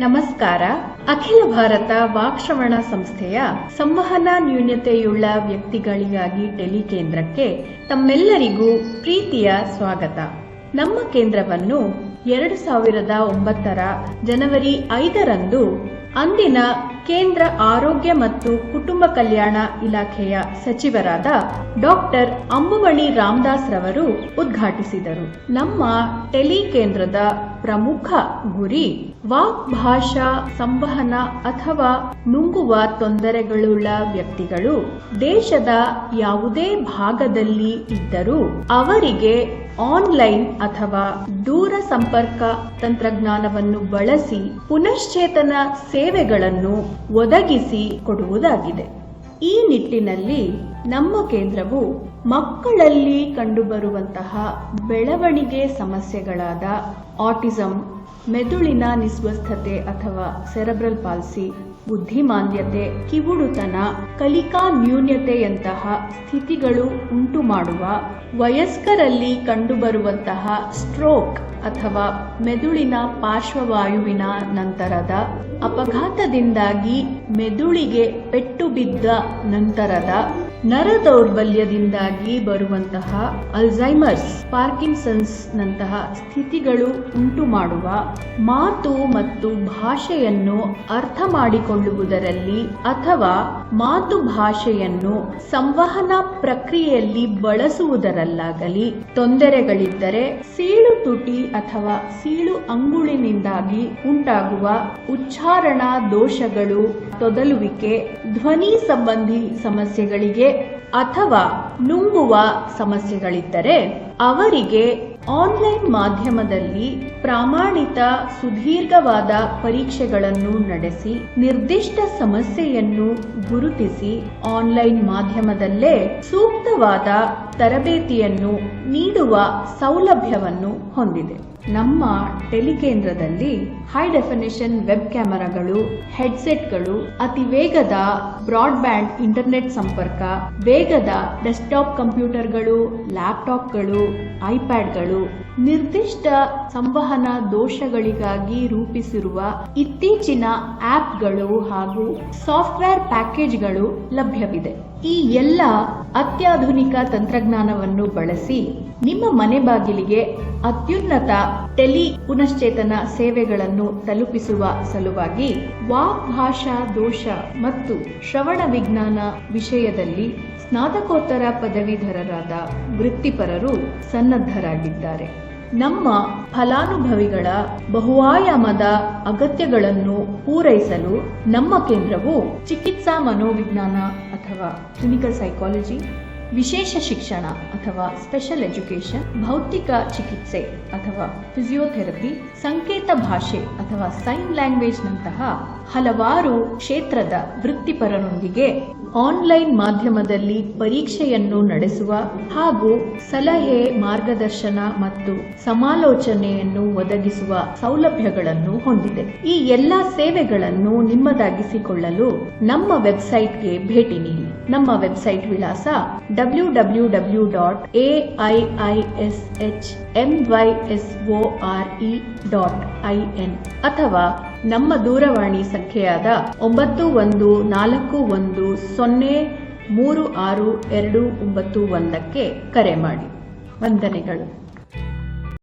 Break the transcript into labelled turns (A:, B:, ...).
A: ನಮಸ್ಕಾರ. ಅಖಿಲ ಭಾರತ ವಾಕ್ಶ್ರವಣ ಸಂಸ್ಥೆಯ ಸಂವಹನ ನ್ಯೂನತೆಯುಳ್ಳ ವ್ಯಕ್ತಿಗಳಿಗಾಗಿ ಟೆಲಿ ಕೇಂದ್ರಕ್ಕೆ ತಮ್ಮೆಲ್ಲರಿಗೂ ಪ್ರೀತಿಯ ಸ್ವಾಗತ. ನಮ್ಮ ಕೇಂದ್ರವನ್ನು ಎರಡು ಸಾವಿರದ ಒಂಬತ್ತರ ಜನವರಿ ಐದರಂದು ಅಂದಿನ ಕೇಂದ್ರ ಆರೋಗ್ಯ ಮತ್ತು ಕುಟುಂಬ ಕಲ್ಯಾಣ ಇಲಾಖೆಯ ಸಚಿವರಾದ ಡಾಕ್ಟರ್ ಅಂಬುಮಣಿ ರಾಮದಾಸ್ ರವರು ಉದ್ಘಾಟಿಸಿದರು. ನಮ್ಮ ಟೆಲಿ ಕೇಂದ್ರದ ಪ್ರಮುಖ ಗುರಿ ವಾಕ್ ಭಾಷಾ ಸಂವಹನ ಅಥವಾ ನುಂಗುವ ತೊಂದರೆಗಳುಳ್ಳ ವ್ಯಕ್ತಿಗಳು ದೇಶದ ಯಾವುದೇ ಭಾಗದಲ್ಲಿ ಇದ್ದರೂ ಅವರಿಗೆ ಆನ್ಲೈನ್ ಅಥವಾ ದೂರ ಸಂಪರ್ಕ ತಂತ್ರಜ್ಞಾನವನ್ನು ಬಳಸಿ ಪುನಶ್ಚೇತನ ಸೇವೆಗಳನ್ನು ಒದಗಿಸಿ ಕೊಡುವುದಾಗಿದೆ. ಈ ನಿಟ್ಟಿನಲ್ಲಿ ನಮ್ಮ ಕೇಂದ್ರವು ಮಕ್ಕಳಲ್ಲಿ ಕಂಡುಬರುವಂತಹ ಬೆಳವಣಿಗೆ ಸಮಸ್ಯೆಗಳಾದ ಆಟಿಸಂ, ಮೆದುಳಿನ ನಿಸ್ವಸ್ಥತೆ ಅಥವಾ ಸೆರೆಬ್ರಲ್ ಪಾಲ್ಸಿ, ಬುದ್ಧಿಮಾಂದ್ಯತೆ, ಕಿವುಡುತನ, ಕಲಿಕಾ ನ್ಯೂನ್ಯತೆಯಂತಹ ಸ್ಥಿತಿಗಳು ಉಂಟು ಮಾಡುವ ವಯಸ್ಕರಲ್ಲಿ ಕಂಡುಬರುವಂತಹ ಸ್ಟ್ರೋಕ್ ಅಥವಾ ಮೆದುಳಿನ ಪಾರ್ಶ್ವವಾಯುವಿನ ನಂತರದ ಅಪಘಾತದಿಂದಾಗಿ ಮೆದುಳಿಗೆ ಪೆಟ್ಟು ಬಿದ್ದ ನಂತರದ ನರ ದೌರ್ಬಲ್ಯದಿಂದಾಗಿ ಬರುವಂತಹ ಅಲ್ಝೈಮರ್ಸ್ ಪಾರ್ಕಿನ್ಸನ್ಸ್ ನಂತಹ ಸ್ಥಿತಿಗಳು ಉಂಟು ಮಾಡುವ ಮಾತು ಮತ್ತು ಭಾಷೆಯನ್ನು ಅರ್ಥ ಮಾಡಿಕೊಳ್ಳುವುದರಲ್ಲಿ ಅಥವಾ ಮಾತು ಭಾಷೆಯನ್ನು ಸಂವಹನ ಪ್ರಕ್ರಿಯೆಯಲ್ಲಿ ಬಳಸುವುದರಲ್ಲಾಗಲಿ, ತೊಂದರೆಗಳಿದ್ದರೆ ಸೀಳು ತುಟಿ ಅಥವಾ ಸೀಳು ಅಂಗುಳಿನಿಂದಾಗಿ ಉಂಟಾಗುವ ಉಚ್ಚಾರಣಾ ದೋಷಗಳು ತೊದಲುವಿಕೆ, ಧ್ವನಿ ಸಂಬಂಧಿ ಸಮಸ್ಯೆಗಳಿಗೆ ಅಥವಾ ನುಂಗುವ ಸಮಸ್ಯೆಗಳಿದ್ದರೆ ಅವರಿಗೆ ಆನ್ಲೈನ್ ಮಾಧ್ಯಮದಲ್ಲಿ ಪ್ರಾಮಾಣಿತ ಸುದೀರ್ಘವಾದ ಪರೀಕ್ಷೆಗಳನ್ನು ನಡೆಸಿ ನಿರ್ದಿಷ್ಟ ಸಮಸ್ಯೆಯನ್ನು ಗುರುತಿಸಿ ಆನ್ಲೈನ್ ಮಾಧ್ಯಮದಲ್ಲೇ ಸೂಕ್ತವಾದ ತರಬೇತಿಯನ್ನು ನೀಡುವ ಸೌಲಭ್ಯವನ್ನು ಹೊಂದಿದೆ. ನಮ್ಮ ಟೆಲಿಕೇಂದ್ರದಲ್ಲಿ ಹೈ ಡೆಫಿನೇಷನ್ ವೆಬ್ ಕ್ಯಾಮೆರಾಗಳು ಹೆಡ್ಸೆಟ್ಗಳು ಅತಿ ವೇಗದ ಬ್ರಾಡ್ಬ್ಯಾಂಡ್ ಇಂಟರ್ನೆಟ್ ಸಂಪರ್ಕ, ವೇಗದ ಡೆಸ್ಕ್ಟಾಪ್ ಕಂಪ್ಯೂಟರ್ಗಳು ಲ್ಯಾಪ್ಟಾಪ್ಗಳು ಐಪ್ಯಾಡ್ಗಳು ನಿರ್ದಿಷ್ಟ ಸಂವಹನ ದೋಷಗಳಿಗಾಗಿ ರೂಪಿಸಿರುವ ಇತ್ತೀಚಿನ ಆಪ್ಗಳು ಹಾಗೂ ಸಾಫ್ಟ್ವೇರ್ ಪ್ಯಾಕೇಜ್ಗಳು ಲಭ್ಯವಿದೆ. ಈ ಎಲ್ಲ ಅತ್ಯಾಧುನಿಕ ತಂತ್ರಜ್ಞಾನವನ್ನು ಬಳಸಿ ನಿಮ್ಮ ಮನೆ ಬಾಗಿಲಿಗೆ ಅತ್ಯುನ್ನತ ಟೆಲಿ ಪುನಶ್ಚೇತನ ಸೇವೆಗಳನ್ನು ತಲುಪಿಸುವ ಸಲುವಾಗಿ ವಾಕ್ ಭಾಷಾ ದೋಷ ಮತ್ತು ಶ್ರವಣ ವಿಜ್ಞಾನ ವಿಷಯದಲ್ಲಿ ಸ್ನಾತಕೋತ್ತರ ಪದವೀಧರರಾದ ವೃತ್ತಿಪರರು ಸನ್ನದ್ಧರಾಗಿದ್ದಾರೆ. ನಮ್ಮ ಫಲಾನುಭವಿಗಳ ಬಹುಆಯಾಮದ ಅಗತ್ಯಗಳನ್ನು ಪೂರೈಸಲು ನಮ್ಮ ಕೇಂದ್ರವು ಚಿಕಿತ್ಸಾ ಮನೋವಿಜ್ಞಾನ ಅಥವಾ ಕ್ಲಿನಿಕಲ್ ಸೈಕಾಲಜಿ ವಿಶೇಷ ಶಿಕ್ಷಣ ಅಥವಾ ಸ್ಪೆಷಲ್ ಎಜುಕೇಶನ್ ಭೌತಿಕ ಚಿಕಿತ್ಸೆ ಅಥವಾ ಫಿಸಿಯೋಥೆರಪಿ ಸಂಕೇತ ಭಾಷೆ ಅಥವಾ ಸೈನ್ ಲ್ಯಾಂಗ್ವೇಜ್ ನಂತಹ ಹಲವಾರು ಕ್ಷೇತ್ರದ ವೃತ್ತಿಪರರೊಂದಿಗೆ ಆನ್ಲೈನ್ ಮಾಧ್ಯಮದಲ್ಲಿ ಪರೀಕ್ಷೆಯನ್ನು ನಡೆಸುವ ಹಾಗೂ ಸಲಹೆ, ಮಾರ್ಗದರ್ಶನ ಮತ್ತು ಸಮಾಲೋಚನೆಯನ್ನು ಒದಗಿಸುವ ಸೌಲಭ್ಯಗಳನ್ನು ಹೊಂದಿದೆ. ಈ ಎಲ್ಲಾ ಸೇವೆಗಳನ್ನು ನಿಮ್ಮದಾಗಿಸಿಕೊಳ್ಳಲು ನಮ್ಮ ವೆಬ್ಸೈಟ್ಗೆ ಭೇಟಿ ನೀಡಿ. ನಮ್ಮ ವೆಬ್ಸೈಟ್ ವಿಳಾಸ W W W dot A I I S H M Y S O R E dot I N ಅಥವಾ ನಮ್ಮ ದೂರವಾಣಿ ಸಂಖ್ಯೆಯಾದ ಒಂಬತ್ತು ಒಂದು ನಾಲ್ಕು ಒಂದು ಸೊನ್ನೆ ಮೂರು ಆರು ಎರಡು ಒಂಬತ್ತು ಒಂದಕ್ಕೆ ಕರೆ ಮಾಡಿ. ವಂದನೆಗಳು.